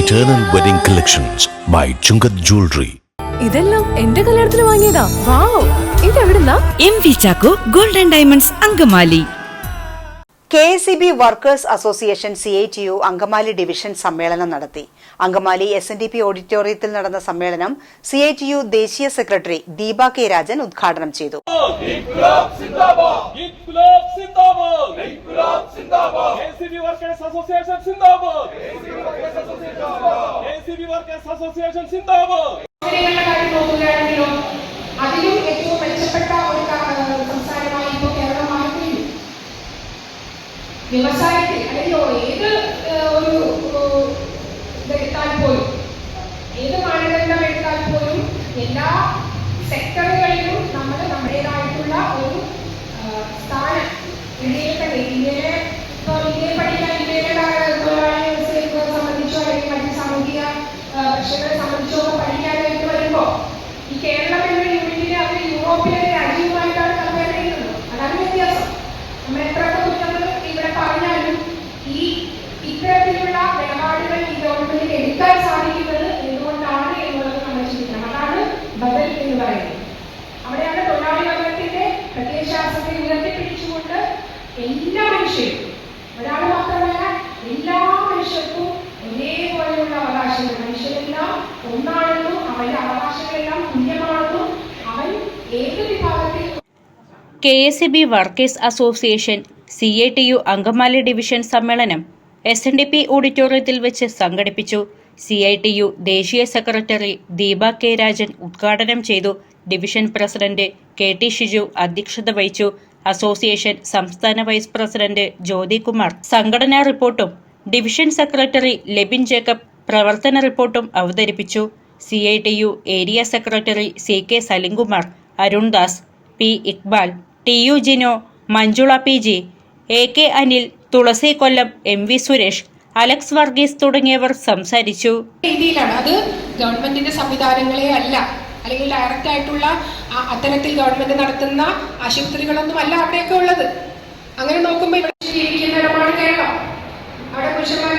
Eternal Wedding Collections by Chungath Jewelry. ഇതെല്ലാം എന്റെ കല്യാണത്തിന് വാങ്ങിയതാ. Wow ഇതെവിടുന്നാ? M V Chacko golden diamonds Angamaly. K S E B workers association C I T U Angamaly division സമ്മേളനം നടത്തി. Angamaly S N D P ഓഡിറ്റോറിയത്തിൽ നടന്ന സമ്മേളനം C I T U ദേശീയ സെക്രട്ടറി ദീപ കെ രാജൻ ഉദ്ഘാടനം ചെയ്തു. Association zindabad! Association workers association നോക്കുകയാണെങ്കിലോ അതിലും ഏറ്റവും മെച്ചപ്പെട്ട ഒരു സംസ്ഥാനമായി ഇപ്പോൾ കേരളം മാറിക്കഴിഞ്ഞു. വ്യവസായത്തിൽ അല്ലെങ്കിൽ ഏത് ഒരു ഇതെടുത്താൽ പോലും പ്രത്യയശാസ്ത്രത്തെ ഉയർത്തിപ്പിടിച്ചുകൊണ്ട് എല്ലാ മനുഷ്യരും ഒരാൾ മാത്രമല്ല എല്ലാ മനുഷ്യർക്കും ഒരേപോലെയുള്ള അവകാശങ്ങൾ. മനുഷ്യരെല്ലാം ഒന്നാണെന്നും അവന്റെ അവകാശങ്ങളെല്ലാം തുല്യമാണെന്നും അവൻ ഏത് വിഭാഗത്തിൽ K S E B workers association C A T U Angamaly division സമ്മേളനം എസ് എൻ ഡി പി ഓഡിറ്റോറിയത്തിൽ വെച്ച് സംഘടിപ്പിച്ചു. സി ഐ ടി യു ദേശീയ സെക്രട്ടറി ദീപ കെ രാജൻ ഉദ്ഘാടനം ചെയ്തു. Division president K T Shiju അധ്യക്ഷത വഹിച്ചു. അസോസിയേഷൻ സംസ്ഥാന വൈസ് പ്രസിഡന്റ് ജ്യോതികുമാർ. സംഘടനാ റിപ്പോർട്ടും ഡിവിഷൻ സെക്രട്ടറി ലെബിൻ ജേക്കബ് പ്രവർത്തന റിപ്പോർട്ടും അവതരിപ്പിച്ചു. C I T U area secretary C K Salimkumar Arundas P Iqbal T U Jino Manjula P G A K Anil Thulasi Kollam M V Suresh Alex Varghese തുടങ്ങിയവർ സംസാരിച്ചു. രീതിയിലാണ്. അത് ഗവൺമെന്റിന്റെ സംവിധാനങ്ങളെ അല്ല അല്ലെങ്കിൽ ഡയറക്റ്റ് ആയിട്ടുള്ള അത്തരത്തിൽ ഗവൺമെന്റ് നടത്തുന്ന ആശുപത്രികളൊന്നും അല്ല അവിടെയൊക്കെ ഉള്ളത്. അങ്ങനെ നോക്കുമ്പോൾ ഇവിടെ ജീവിക്കുന്നിടമാണ് കേരളം. അവിടെ പുരുഷന്മാരെ